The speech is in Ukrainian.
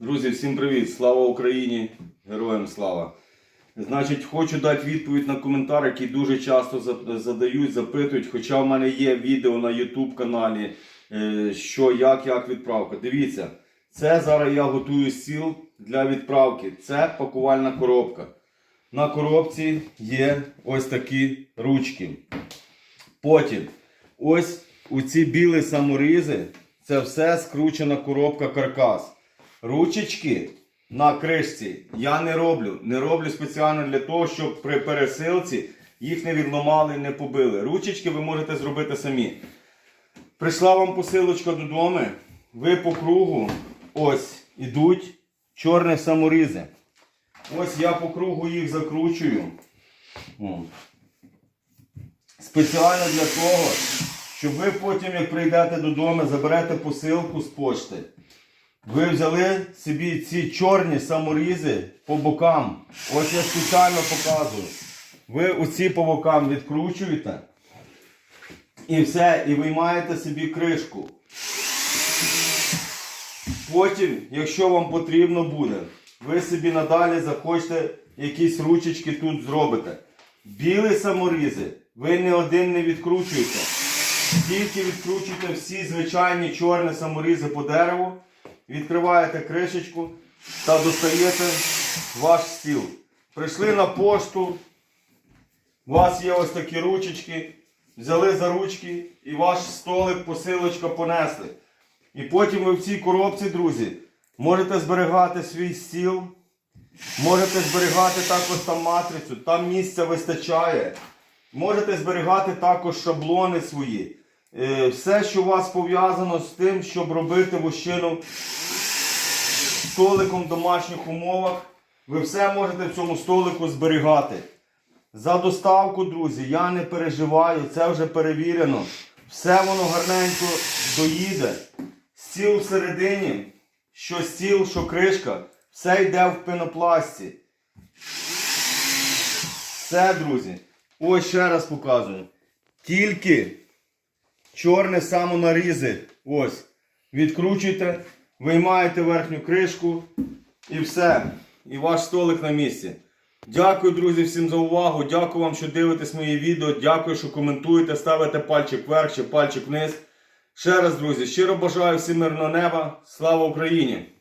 Друзі, всім привіт! Слава Україні! Героям слава! Значить, хочу дати відповідь на коментар, який дуже часто задають, запитують. Хоча в мене є відео на YouTube каналі, е, що, як, як відправка. Дивіться, це зараз я готую стіл для відправки. Це пакувальна коробка. На коробці є ось такі ручки. Потім ось у ці білі саморізи це все скручена коробка каркас. Ручечки на кришці я не роблю. Не роблю спеціально для того, щоб при пересилці їх не відламали і не побили. Ручечки ви можете зробити самі. Прийшла вам посилочка додому. Ви по кругу ось ідуть чорні саморізи. Ось я по кругу їх закручую. О. Спеціально для того, щоб ви потім, як прийдете додому, заберете посилку з пошти. Ви взяли собі ці чорні саморізи по бокам. Ось я спеціально показую. Ви оці по бокам відкручуєте. І все, і виймаєте собі кришку. Потім, якщо вам потрібно буде, ви собі надалі захочете якісь ручечки тут зробите. Білі саморізи ви не один не відкручуєте. Тільки відкручуєте всі звичайні чорні саморізи по дереву, відкриваєте кришечку та достаєте ваш стіл. Прийшли на пошту, у вас є ось такі ручечки, взяли за ручки і ваш столик, посилочка понесли. І потім ви в цій коробці, друзі, можете зберігати свій стіл, можете зберігати також там матрицю, там місця вистачає. Можете зберігати також шаблони свої. Е, Все, що у вас пов'язано з тим, щоб робити вощину столиком в домашніх умовах, ви все можете в цьому столику зберігати. За доставку, друзі, я не переживаю, це вже перевірено. Все воно гарненько доїде. Стіл всередині, що стіл, що кришка, все йде в пенопласті. Все, друзі. Ось ще раз показую. Тільки чорне самонарізи. Ось. Відкручуєте, виймаєте верхню кришку і все. І ваш столик на місці. Дякую, друзі, всім за увагу. Дякую вам, що дивитесь мої відео. Дякую, що коментуєте, ставите пальчик вверх чи пальчик вниз. Ще раз, друзі, щиро бажаю всім мирного неба. Слава Україні!